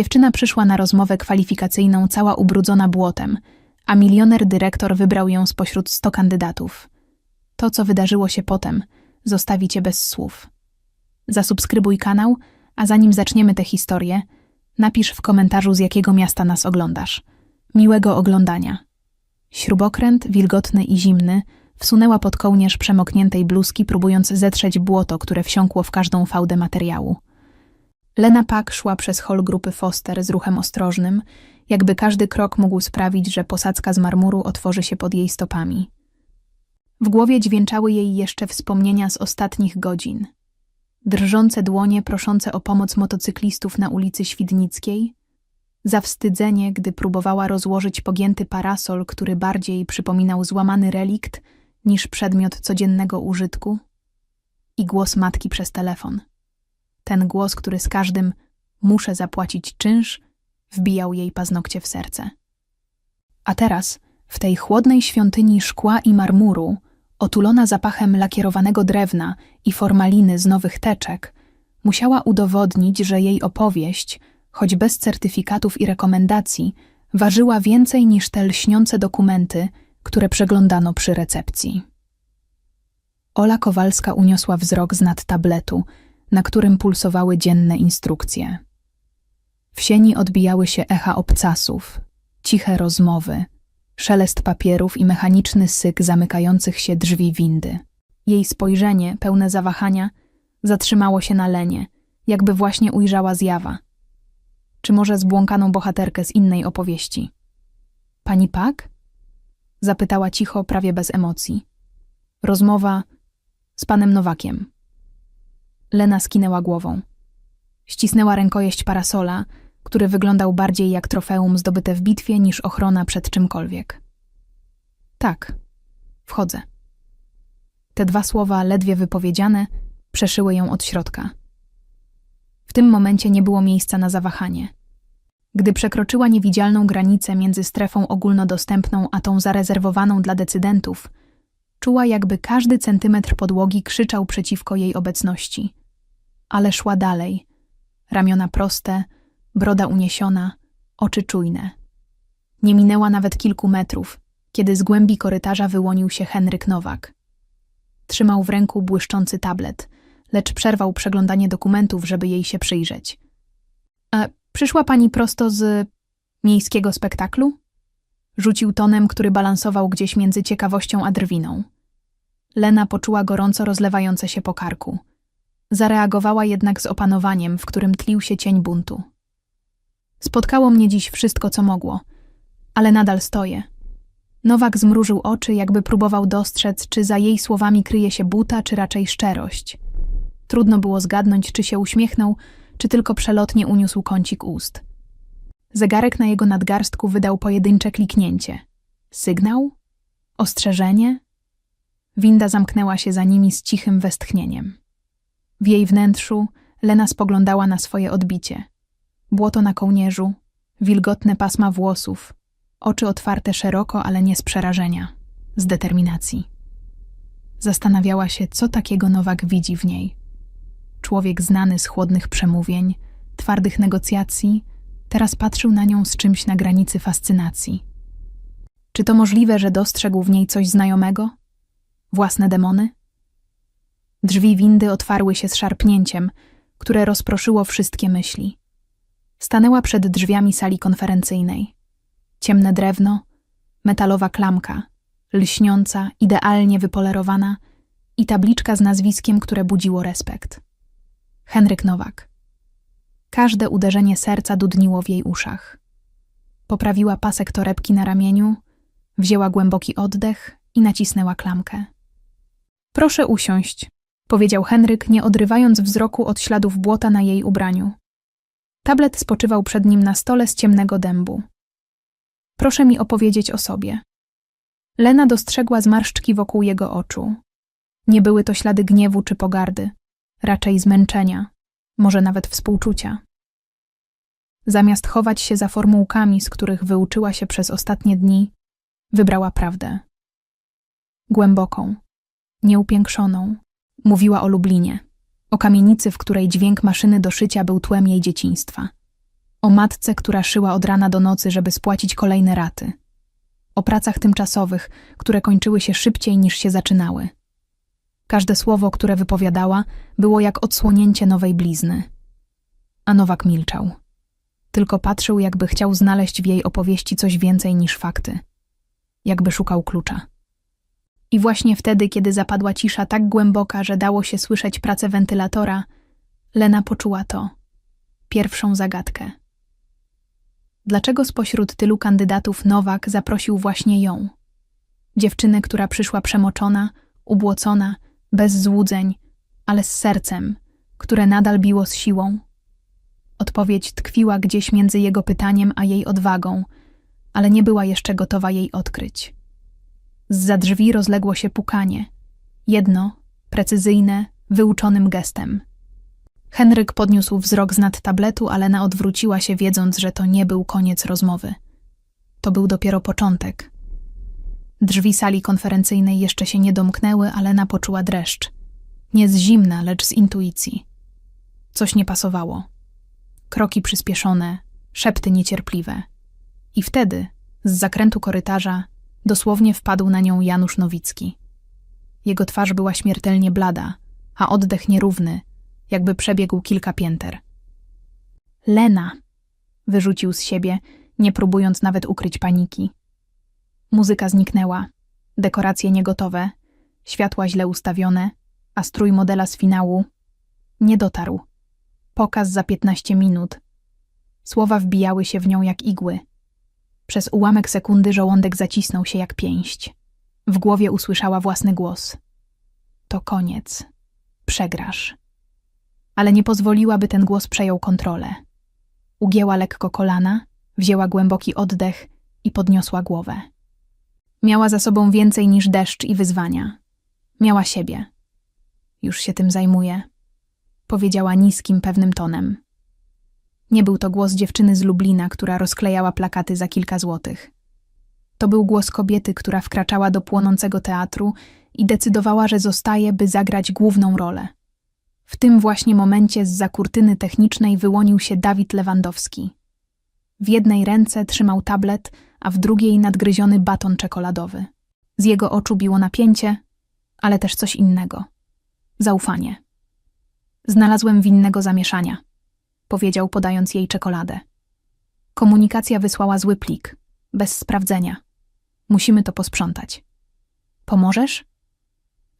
Dziewczyna przyszła na rozmowę kwalifikacyjną cała ubrudzona błotem, a milioner dyrektor wybrał ją spośród sto kandydatów. To, co wydarzyło się potem, zostawi cię bez słów. Zasubskrybuj kanał, a zanim zaczniemy tę historię, napisz w komentarzu, z jakiego miasta nas oglądasz. Miłego oglądania. Śrubokręt, wilgotny i zimny, wsunęła pod kołnierz przemokniętej bluzki, próbując zetrzeć błoto, które wsiąkło w każdą fałdę materiału. Lena Pak szła przez hol grupy Foster z ruchem ostrożnym, jakby każdy krok mógł sprawić, że posadzka z marmuru otworzy się pod jej stopami. W głowie dźwięczały jej jeszcze wspomnienia z ostatnich godzin. Drżące dłonie proszące o pomoc motocyklistów na ulicy Świdnickiej, zawstydzenie, gdy próbowała rozłożyć pogięty parasol, który bardziej przypominał złamany relikt niż przedmiot codziennego użytku, i głos matki przez telefon. Ten głos, który z każdym muszę zapłacić czynsz, wbijał jej paznokcie w serce. A teraz, w tej chłodnej świątyni szkła i marmuru, otulona zapachem lakierowanego drewna i formaliny z nowych teczek, musiała udowodnić, że jej opowieść, choć bez certyfikatów i rekomendacji, ważyła więcej niż te lśniące dokumenty, które przeglądano przy recepcji. Ola Kowalska uniosła wzrok z nad tabletu, na którym pulsowały dzienne instrukcje. W sieni odbijały się echa obcasów, ciche rozmowy, szelest papierów i mechaniczny syk zamykających się drzwi windy. Jej spojrzenie, pełne zawahania, zatrzymało się na Lenie, jakby właśnie ujrzała zjawa. Czy może zbłąkaną bohaterkę z innej opowieści? Pani Pak? Zapytała cicho, prawie bez emocji. Rozmowa z panem Nowakiem. Lena skinęła głową. Ścisnęła rękojeść parasola, który wyglądał bardziej jak trofeum zdobyte w bitwie niż ochrona przed czymkolwiek. Tak, wchodzę. Te dwa słowa, ledwie wypowiedziane, przeszyły ją od środka. W tym momencie nie było miejsca na zawahanie. Gdy przekroczyła niewidzialną granicę między strefą ogólnodostępną a tą zarezerwowaną dla decydentów, czuła, jakby każdy centymetr podłogi krzyczał przeciwko jej obecności. Ale szła dalej. Ramiona proste, broda uniesiona, oczy czujne. Nie minęła nawet kilku metrów, kiedy z głębi korytarza wyłonił się Henryk Nowak. Trzymał w ręku błyszczący tablet, lecz przerwał przeglądanie dokumentów, żeby jej się przyjrzeć. A przyszła pani prosto z miejskiego spektaklu? Rzucił tonem, który balansował gdzieś między ciekawością a drwiną. Lena poczuła gorąco rozlewające się po karku. Zareagowała jednak z opanowaniem, w którym tlił się cień buntu. Spotkało mnie dziś wszystko, co mogło, ale nadal stoję. Nowak zmrużył oczy, jakby próbował dostrzec, czy za jej słowami kryje się buta, czy raczej szczerość. Trudno było zgadnąć, czy się uśmiechnął, czy tylko przelotnie uniósł kącik ust. Zegarek na jego nadgarstku wydał pojedyncze kliknięcie. Sygnał? Ostrzeżenie? Winda zamknęła się za nimi z cichym westchnieniem. W jej wnętrzu Lena spoglądała na swoje odbicie. Błoto na kołnierzu, wilgotne pasma włosów, oczy otwarte szeroko, ale nie z przerażenia, z determinacji. Zastanawiała się, co takiego Nowak widzi w niej. Człowiek znany z chłodnych przemówień, twardych negocjacji, teraz patrzył na nią z czymś na granicy fascynacji. Czy to możliwe, że dostrzegł w niej coś znajomego? Własne demony? Drzwi windy otwarły się z szarpnięciem, które rozproszyło wszystkie myśli. Stanęła przed drzwiami sali konferencyjnej. Ciemne drewno, metalowa klamka, lśniąca, idealnie wypolerowana i tabliczka z nazwiskiem, które budziło respekt. Henryk Nowak. Każde uderzenie serca dudniło w jej uszach. Poprawiła pasek torebki na ramieniu, wzięła głęboki oddech i nacisnęła klamkę. Proszę usiąść, powiedział Henryk, nie odrywając wzroku od śladów błota na jej ubraniu. Tablet spoczywał przed nim na stole z ciemnego dębu. Proszę mi opowiedzieć o sobie. Lena dostrzegła zmarszczki wokół jego oczu. Nie były to ślady gniewu czy pogardy, raczej zmęczenia, może nawet współczucia. Zamiast chować się za formułkami, z których wyuczyła się przez ostatnie dni, wybrała prawdę. Głęboką, nieupiększoną, mówiła o Lublinie o kamienicy, w której dźwięk maszyny do szycia był tłem jej dzieciństwa. O matce, która szyła od rana do nocy, żeby spłacić kolejne raty. O pracach tymczasowych, które kończyły się szybciej niż się zaczynały. Każde słowo, które wypowiadała, było jak odsłonięcie nowej blizny. A Nowak milczał. Tylko patrzył, jakby chciał znaleźć w jej opowieści coś więcej niż fakty. Jakby szukał klucza. I właśnie wtedy, kiedy zapadła cisza tak głęboka, że dało się słyszeć pracę wentylatora, Lena poczuła to pierwszą zagadkę. Dlaczego spośród tylu kandydatów Nowak zaprosił właśnie ją? Dziewczynę, która przyszła przemoczona, ubłocona, bez złudzeń, ale z sercem, które nadal biło z siłą. Odpowiedź tkwiła gdzieś między jego pytaniem a jej odwagą, ale nie była jeszcze gotowa jej odkryć. Z drzwi rozległo się pukanie. Jedno, precyzyjne, wyuczonym gestem. Henryk podniósł wzrok z nad tabletu, ale na odwróciła się, wiedząc, że to nie był koniec rozmowy. To był dopiero początek. Drzwi sali konferencyjnej jeszcze się nie domknęły, ale na poczuła dreszcz. Nie z zimna, lecz z intuicji. Coś nie pasowało. Kroki przyspieszone, szepty niecierpliwe. I wtedy, z zakrętu korytarza, dosłownie wpadł na nią Janusz Nowicki. Jego twarz była śmiertelnie blada, a oddech nierówny, jakby przebiegł kilka pięter. Lena! wyrzucił z siebie, nie próbując nawet ukryć paniki. Muzyka zniknęła, dekoracje niegotowe, światła źle ustawione, a strój modela z finału nie dotarł. Pokaz za piętnaście minut. Słowa wbijały się w nią jak igły. Przez ułamek sekundy żołądek zacisnął się jak pięść. W głowie usłyszała własny głos. To koniec. Przegrasz. Ale nie pozwoliła, by ten głos przejął kontrolę. Ugięła lekko kolana, wzięła głęboki oddech i podniosła głowę. Miała za sobą więcej niż deszcz i wyzwania. Miała siebie. Już się tym zajmuję, powiedziała niskim, pewnym tonem. Nie był to głos dziewczyny z Lublina, która rozklejała plakaty za kilka złotych. To był głos kobiety, która wkraczała do płonącego teatru i decydowała, że zostaje, by zagrać główną rolę. W tym właśnie momencie z za kurtyny technicznej wyłonił się Dawid Lewandowski. W jednej ręce trzymał tablet, a w drugiej nadgryziony baton czekoladowy. Z jego oczu biło napięcie, ale też coś innego. Zaufanie. Znalazłem winnego zamieszania, powiedział podając jej czekoladę. Komunikacja wysłała zły plik, bez sprawdzenia. Musimy to posprzątać. Pomożesz?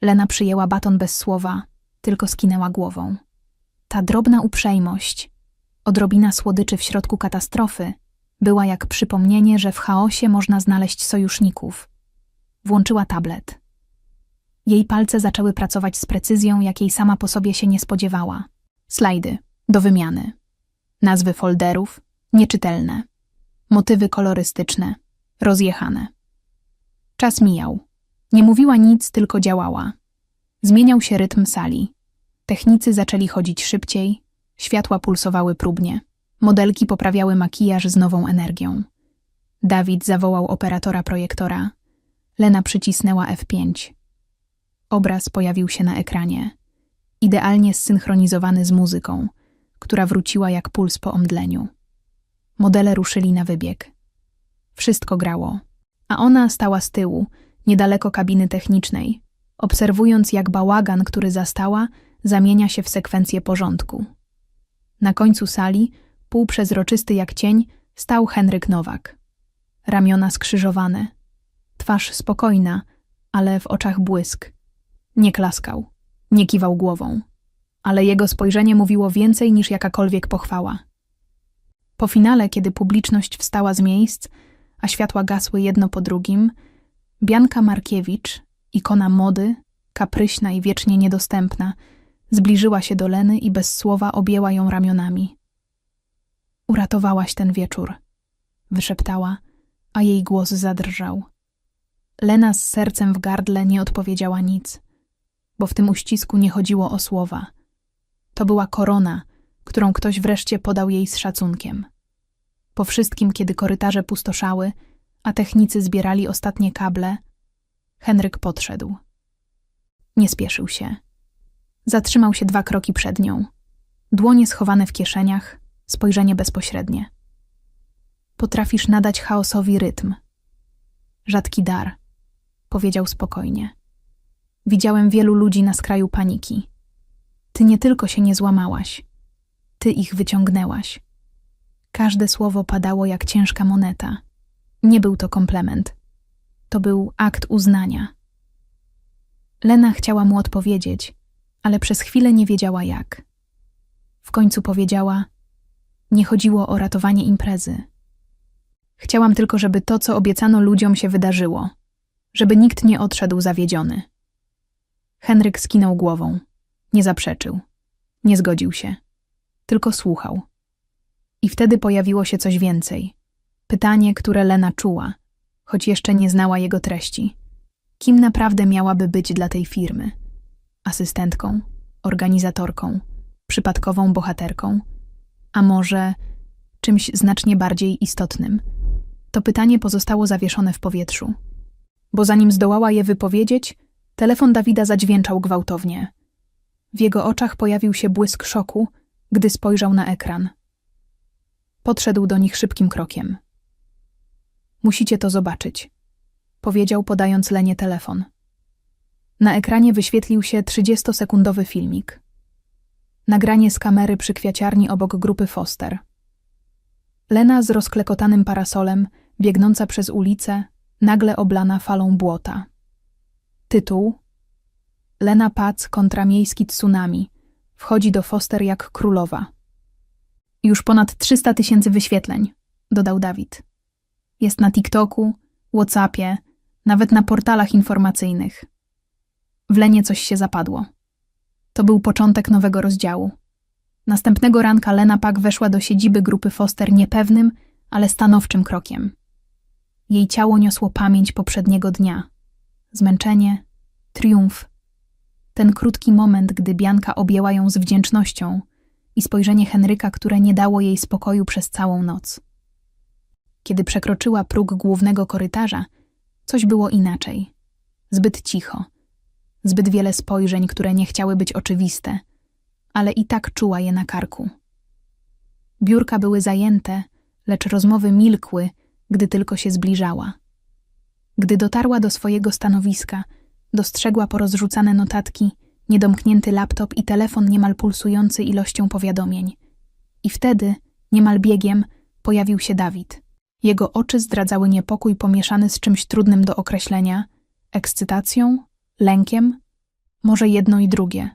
Lena przyjęła baton bez słowa, tylko skinęła głową. Ta drobna uprzejmość, odrobina słodyczy w środku katastrofy, była jak przypomnienie, że w chaosie można znaleźć sojuszników. Włączyła tablet. Jej palce zaczęły pracować z precyzją, jakiej sama po sobie się nie spodziewała. Slajdy do wymiany. Nazwy folderów nieczytelne. Motywy kolorystyczne rozjechane. Czas mijał. Nie mówiła nic, tylko działała. Zmieniał się rytm sali. Technicy zaczęli chodzić szybciej, światła pulsowały próbnie. Modelki poprawiały makijaż z nową energią. Dawid zawołał operatora projektora. Lena przycisnęła F5. Obraz pojawił się na ekranie, idealnie zsynchronizowany z muzyką, która wróciła jak puls po omdleniu. Modele ruszyli na wybieg. Wszystko grało, a ona stała z tyłu, niedaleko kabiny technicznej, obserwując jak bałagan, który zastała, zamienia się w sekwencję porządku. Na końcu sali, półprzezroczysty jak cień, stał Henryk Nowak. Ramiona skrzyżowane, twarz spokojna, ale w oczach błysk. Nie klaskał, nie kiwał głową, ale jego spojrzenie mówiło więcej niż jakakolwiek pochwała. Po finale, kiedy publiczność wstała z miejsc, a światła gasły jedno po drugim, Bianka Markiewicz, ikona mody, kapryśna i wiecznie niedostępna, zbliżyła się do Leny i bez słowa objęła ją ramionami. Uratowałaś ten wieczór, wyszeptała, a jej głos zadrżał. Lena z sercem w gardle nie odpowiedziała nic, bo w tym uścisku nie chodziło o słowa. To była korona, którą ktoś wreszcie podał jej z szacunkiem. Po wszystkim, kiedy korytarze pustoszały, a technicy zbierali ostatnie kable, Henryk podszedł. Nie spieszył się. Zatrzymał się dwa kroki przed nią. Dłonie schowane w kieszeniach, spojrzenie bezpośrednie. Potrafisz nadać chaosowi rytm. Rzadki dar, powiedział spokojnie. Widziałem wielu ludzi na skraju paniki. Ty nie tylko się nie złamałaś, ty ich wyciągnęłaś. Każde słowo padało jak ciężka moneta. Nie był to komplement. To był akt uznania. Lena chciała mu odpowiedzieć, ale przez chwilę nie wiedziała jak. W końcu powiedziała: Nie chodziło o ratowanie imprezy. Chciałam tylko, żeby to, co obiecano ludziom, się wydarzyło, żeby nikt nie odszedł zawiedziony. Henryk skinął głową. Nie zaprzeczył. Nie zgodził się. Tylko słuchał. I wtedy pojawiło się coś więcej. Pytanie, które Lena czuła, choć jeszcze nie znała jego treści. Kim naprawdę miałaby być dla tej firmy? Asystentką, organizatorką, przypadkową bohaterką, a może czymś znacznie bardziej istotnym? To pytanie pozostało zawieszone w powietrzu. Bo zanim zdołała je wypowiedzieć, telefon Dawida zadźwięczał gwałtownie. W jego oczach pojawił się błysk szoku, gdy spojrzał na ekran. Podszedł do nich szybkim krokiem. Musicie to zobaczyć, powiedział, podając Lenie telefon. Na ekranie wyświetlił się 30-sekundowy filmik. Nagranie z kamery przy kwiaciarni obok grupy Foster. Lena z rozklekotanym parasolem, biegnąca przez ulicę, nagle oblana falą błota. Tytuł Lena Pac kontra miejski tsunami. Wchodzi do Foster jak królowa. Już ponad 300 tysięcy wyświetleń, dodał Dawid. Jest na TikToku, Whatsappie, nawet na portalach informacyjnych. W Lenie coś się zapadło. To był początek nowego rozdziału. Następnego ranka Lena Pak weszła do siedziby grupy Foster niepewnym, ale stanowczym krokiem. Jej ciało niosło pamięć poprzedniego dnia. Zmęczenie, triumf. Ten krótki moment, gdy Bianka objęła ją z wdzięcznością i spojrzenie Henryka, które nie dało jej spokoju przez całą noc. Kiedy przekroczyła próg głównego korytarza, coś było inaczej. Zbyt cicho. Zbyt wiele spojrzeń, które nie chciały być oczywiste, ale i tak czuła je na karku. Biurka były zajęte, lecz rozmowy milkły, gdy tylko się zbliżała. Gdy dotarła do swojego stanowiska, dostrzegła porozrzucane notatki, niedomknięty laptop i telefon niemal pulsujący ilością powiadomień. I wtedy, niemal biegiem, pojawił się Dawid. Jego oczy zdradzały niepokój pomieszany z czymś trudnym do określenia ekscytacją, lękiem, może jedno i drugie.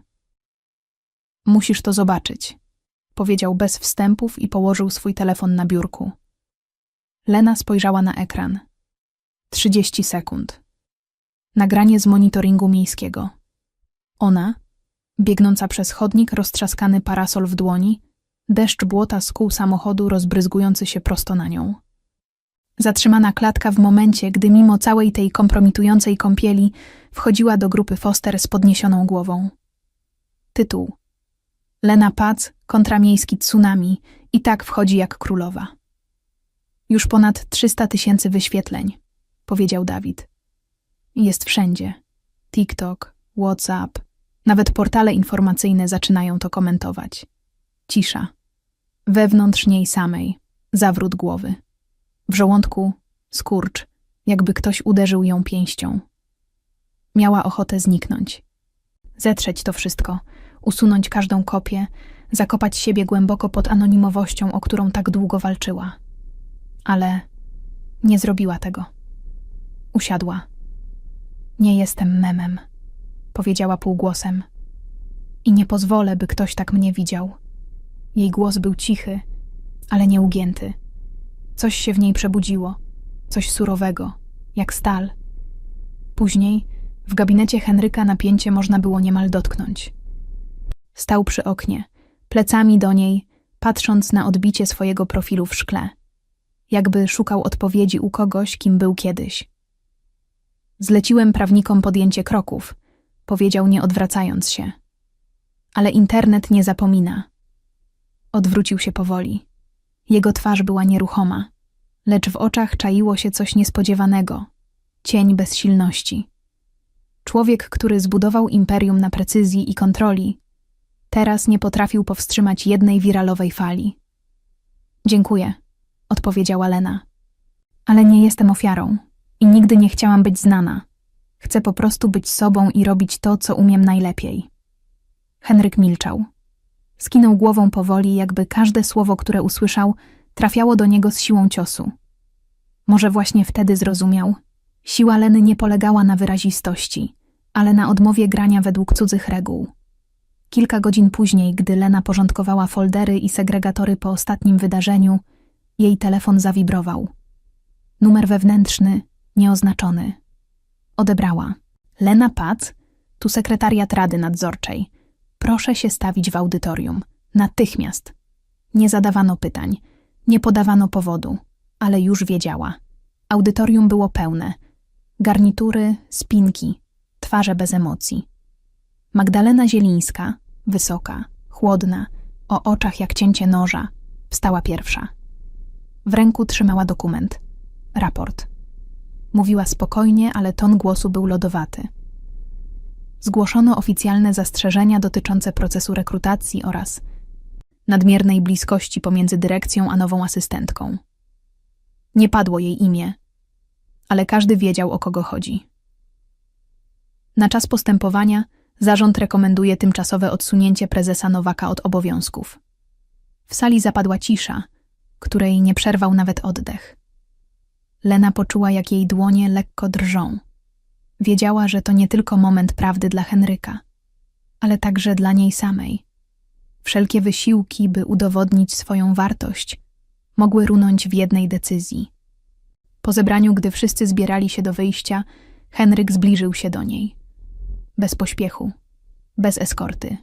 Musisz to zobaczyć, powiedział bez wstępów i położył swój telefon na biurku. Lena spojrzała na ekran. Trzydzieści sekund. Nagranie z monitoringu miejskiego. Ona, biegnąca przez chodnik, roztrzaskany parasol w dłoni, deszcz błota z kół samochodu rozbryzgujący się prosto na nią. Zatrzymana klatka w momencie, gdy mimo całej tej kompromitującej kąpieli wchodziła do grupy Foster z podniesioną głową. Tytuł Lena Pac kontra miejski tsunami i tak wchodzi jak królowa. Już ponad 300 tysięcy wyświetleń, powiedział Dawid. Jest wszędzie. TikTok, WhatsApp, nawet portale informacyjne zaczynają to komentować. Cisza. Wewnątrz niej samej, zawrót głowy. W żołądku skurcz, jakby ktoś uderzył ją pięścią. Miała ochotę zniknąć. Zetrzeć to wszystko, usunąć każdą kopię, zakopać siebie głęboko pod anonimowością, o którą tak długo walczyła. Ale nie zrobiła tego. Usiadła. Nie jestem memem, powiedziała półgłosem. I nie pozwolę, by ktoś tak mnie widział. Jej głos był cichy, ale nieugięty. Coś się w niej przebudziło, coś surowego, jak stal. Później w gabinecie Henryka napięcie można było niemal dotknąć. Stał przy oknie, plecami do niej, patrząc na odbicie swojego profilu w szkle, jakby szukał odpowiedzi u kogoś, kim był kiedyś. Zleciłem prawnikom podjęcie kroków, powiedział nie odwracając się. Ale internet nie zapomina. Odwrócił się powoli. Jego twarz była nieruchoma, lecz w oczach czaiło się coś niespodziewanego cień bezsilności. Człowiek, który zbudował imperium na precyzji i kontroli, teraz nie potrafił powstrzymać jednej wiralowej fali. Dziękuję, odpowiedziała Lena. Ale nie jestem ofiarą i nigdy nie chciałam być znana. Chcę po prostu być sobą i robić to, co umiem najlepiej. Henryk milczał. Skinął głową powoli, jakby każde słowo, które usłyszał, trafiało do niego z siłą ciosu. Może właśnie wtedy zrozumiał. Siła Leny nie polegała na wyrazistości, ale na odmowie grania według cudzych reguł. Kilka godzin później, gdy Lena porządkowała foldery i segregatory po ostatnim wydarzeniu, jej telefon zawibrował. Numer wewnętrzny, nieoznaczony. Odebrała. Lena Pac, tu sekretariat Rady Nadzorczej. Proszę się stawić w audytorium. Natychmiast. Nie zadawano pytań, nie podawano powodu, ale już wiedziała. Audytorium było pełne. Garnitury, spinki, twarze bez emocji. Magdalena Zielińska, wysoka, chłodna, o oczach jak cięcie noża, wstała pierwsza. W ręku trzymała dokument. Raport. Mówiła spokojnie, ale ton głosu był lodowaty. Zgłoszono oficjalne zastrzeżenia dotyczące procesu rekrutacji oraz nadmiernej bliskości pomiędzy dyrekcją a nową asystentką. Nie padło jej imię, ale każdy wiedział, o kogo chodzi. Na czas postępowania zarząd rekomenduje tymczasowe odsunięcie prezesa Nowaka od obowiązków. W sali zapadła cisza, której nie przerwał nawet oddech. Lena poczuła, jak jej dłonie lekko drżą. Wiedziała, że to nie tylko moment prawdy dla Henryka, ale także dla niej samej. Wszelkie wysiłki, by udowodnić swoją wartość, mogły runąć w jednej decyzji. Po zebraniu, gdy wszyscy zbierali się do wyjścia, Henryk zbliżył się do niej. Bez pośpiechu, bez eskorty.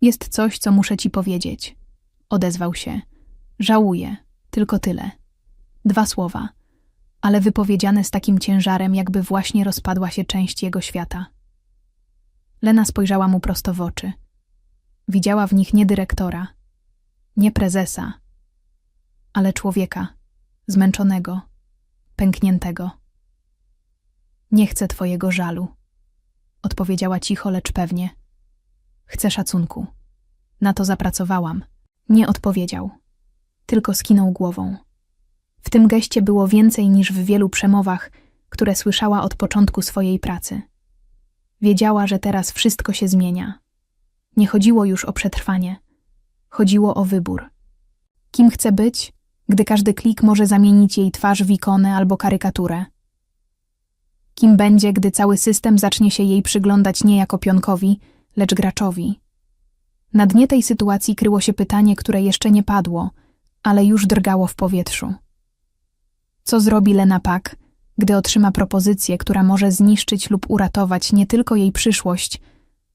Jest coś, co muszę ci powiedzieć. Odezwał się. Żałuję, tylko tyle. Dwa słowa, ale wypowiedziane z takim ciężarem, jakby właśnie rozpadła się część jego świata. Lena spojrzała mu prosto w oczy. Widziała w nich nie dyrektora, nie prezesa, ale człowieka, zmęczonego, pękniętego. Nie chcę twojego żalu, odpowiedziała cicho, lecz pewnie. Chcę szacunku. Na to zapracowałam. Nie odpowiedział, tylko skinął głową. W tym geście było więcej niż w wielu przemowach, które słyszała od początku swojej pracy. Wiedziała, że teraz wszystko się zmienia. Nie chodziło już o przetrwanie, chodziło o wybór. Kim chce być, gdy każdy klik może zamienić jej twarz w ikonę albo karykaturę? Kim będzie, gdy cały system zacznie się jej przyglądać nie jako pionkowi, lecz graczowi? Na dnie tej sytuacji kryło się pytanie, które jeszcze nie padło, ale już drgało w powietrzu. Co zrobi Lena Pak, gdy otrzyma propozycję, która może zniszczyć lub uratować nie tylko jej przyszłość,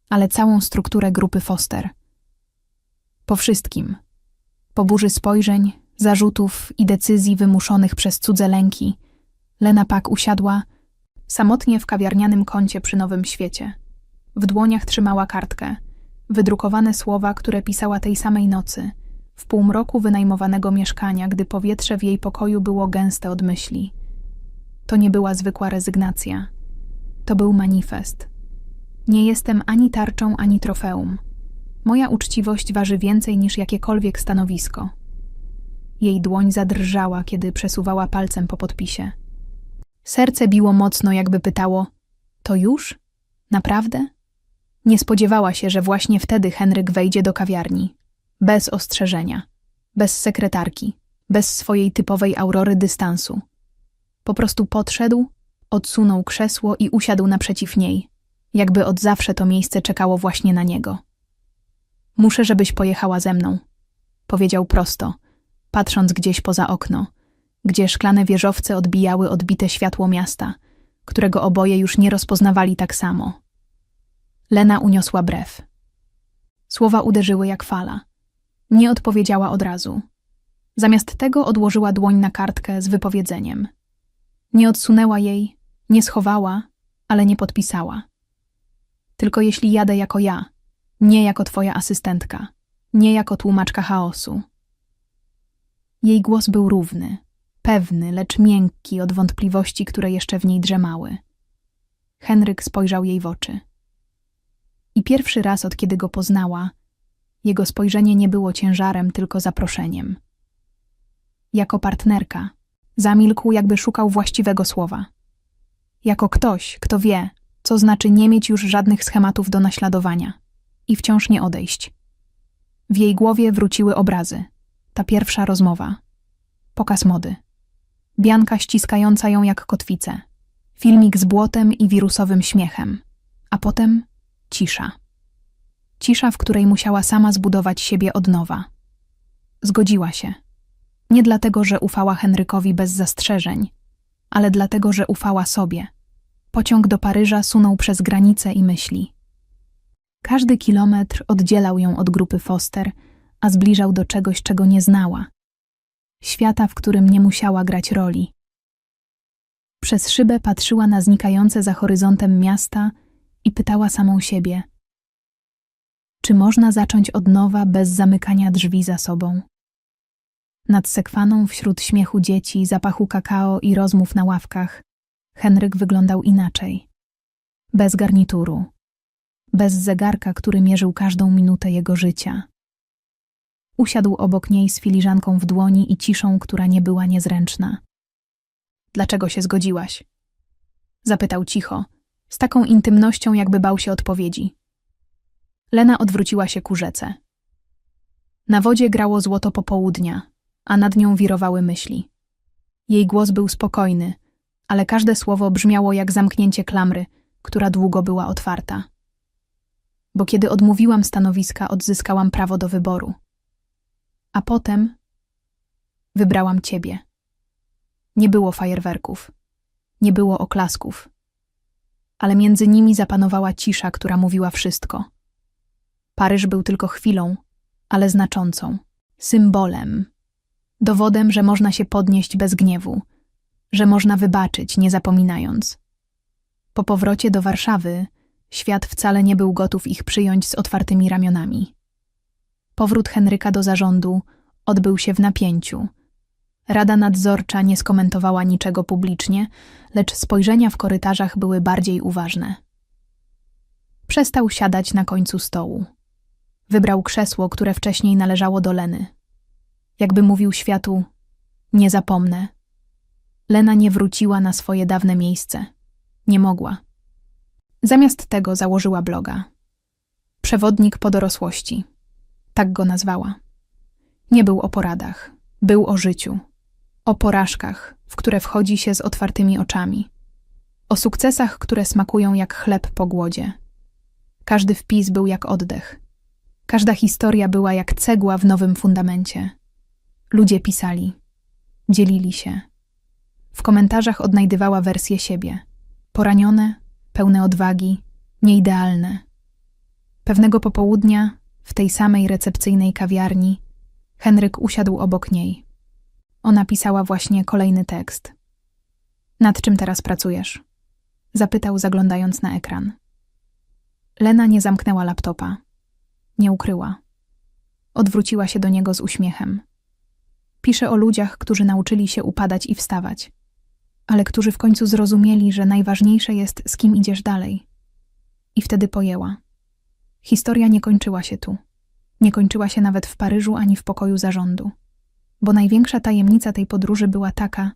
ale całą strukturę grupy Foster? Po wszystkim. Po burzy spojrzeń, zarzutów i decyzji wymuszonych przez cudze lęki, Lena Pak usiadła samotnie w kawiarnianym kącie przy Nowym Świecie. W dłoniach trzymała kartkę, wydrukowane słowa, które pisała tej samej nocy – w półmroku wynajmowanego mieszkania, gdy powietrze w jej pokoju było gęste od myśli. To nie była zwykła rezygnacja. To był manifest. Nie jestem ani tarczą, ani trofeum. Moja uczciwość waży więcej niż jakiekolwiek stanowisko. Jej dłoń zadrżała, kiedy przesuwała palcem po podpisie. Serce biło mocno, jakby pytało: To już? Naprawdę? Nie spodziewała się, że właśnie wtedy Henryk wejdzie do kawiarni bez ostrzeżenia, bez sekretarki, bez swojej typowej aurory dystansu. Po prostu podszedł, odsunął krzesło i usiadł naprzeciw niej, jakby od zawsze to miejsce czekało właśnie na niego. Muszę, żebyś pojechała ze mną, powiedział prosto, patrząc gdzieś poza okno, gdzie szklane wieżowce odbijały odbite światło miasta, którego oboje już nie rozpoznawali tak samo. Lena uniosła brew. Słowa uderzyły jak fala. Nie odpowiedziała od razu. Zamiast tego odłożyła dłoń na kartkę z wypowiedzeniem. Nie odsunęła jej, nie schowała, ale nie podpisała. Tylko jeśli jadę jako ja, nie jako twoja asystentka, nie jako tłumaczka chaosu. Jej głos był równy, pewny, lecz miękki od wątpliwości, które jeszcze w niej drzemały. Henryk spojrzał jej w oczy. I pierwszy raz, od kiedy go poznała, jego spojrzenie nie było ciężarem, tylko zaproszeniem. jako partnerka. Zamilkł, jakby szukał właściwego słowa. Jako ktoś, kto wie, co znaczy nie mieć już żadnych schematów do naśladowania i wciąż nie odejść. W jej głowie wróciły obrazy. Ta pierwsza rozmowa. Pokaz mody. Bianka ściskająca ją jak kotwicę. Filmik z błotem i wirusowym śmiechem. A potem cisza. Cisza, w której musiała sama zbudować siebie od nowa. Zgodziła się. Nie dlatego, że ufała Henrykowi bez zastrzeżeń, ale dlatego, że ufała sobie. Pociąg do Paryża sunął przez granice i myśli. Każdy kilometr oddzielał ją od grupy Foster, a zbliżał do czegoś, czego nie znała. Świata, w którym nie musiała grać roli. Przez szybę patrzyła na znikające za horyzontem miasta i pytała samą siebie: Czy można zacząć od nowa bez zamykania drzwi za sobą? Nad sekwaną wśród śmiechu dzieci, zapachu kakao i rozmów na ławkach, Henryk wyglądał inaczej. Bez garnituru, bez zegarka, który mierzył każdą minutę jego życia. Usiadł obok niej z filiżanką w dłoni i ciszą, która nie była niezręczna. Dlaczego się zgodziłaś? Zapytał cicho, z taką intymnością, jakby bał się odpowiedzi. Lena odwróciła się ku rzece. Na wodzie grało złoto popołudnia, a nad nią wirowały myśli. Jej głos był spokojny, ale każde słowo brzmiało jak zamknięcie klamry, która długo była otwarta. Bo kiedy odmówiłam stanowiska, odzyskałam prawo do wyboru. A potem wybrałam ciebie. Nie było fajerwerków, nie było oklasków, ale między nimi zapanowała cisza, która mówiła wszystko. Paryż był tylko chwilą, ale znaczącą, symbolem, dowodem, że można się podnieść bez gniewu, że można wybaczyć, nie zapominając. Po powrocie do Warszawy świat wcale nie był gotów ich przyjąć z otwartymi ramionami. Powrót Henryka do zarządu odbył się w napięciu. Rada nadzorcza nie skomentowała niczego publicznie, lecz spojrzenia w korytarzach były bardziej uważne. Przestał siadać na końcu stołu. Wybrał krzesło, które wcześniej należało do Leny. Jakby mówił światu: Nie zapomnę. Lena nie wróciła na swoje dawne miejsce. Nie mogła. Zamiast tego założyła bloga. Przewodnik po dorosłości. Tak go nazwała. Nie był o poradach, był o życiu, o porażkach, w które wchodzi się z otwartymi oczami, o sukcesach, które smakują jak chleb po głodzie. Każdy wpis był jak oddech. Każda historia była jak cegła w nowym fundamencie. Ludzie pisali, dzielili się. W komentarzach odnajdywała wersję siebie. Poranione, pełne odwagi, nieidealne. Pewnego popołudnia, w tej samej recepcyjnej kawiarni, Henryk usiadł obok niej. Ona pisała właśnie kolejny tekst. Nad czym teraz pracujesz? Zapytał, zaglądając na ekran. Lena nie zamknęła laptopa. Nie ukryła. Odwróciła się do niego z uśmiechem. Pisze o ludziach, którzy nauczyli się upadać i wstawać, ale którzy w końcu zrozumieli, że najważniejsze jest, z kim idziesz dalej. I wtedy pojęła. Historia nie kończyła się tu. Nie kończyła się nawet w Paryżu ani w pokoju zarządu. Bo największa tajemnica tej podróży była taka,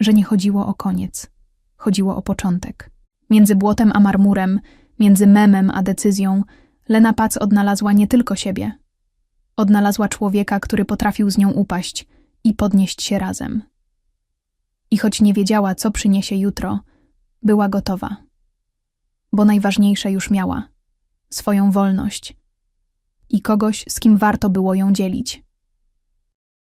że nie chodziło o koniec. Chodziło o początek. Między błotem a marmurem, między memem a decyzją, Lena Pac odnalazła nie tylko siebie. Odnalazła człowieka, który potrafił z nią upaść i podnieść się razem. I choć nie wiedziała, co przyniesie jutro, była gotowa. Bo najważniejsze już miała swoją wolność i kogoś, z kim warto było ją dzielić.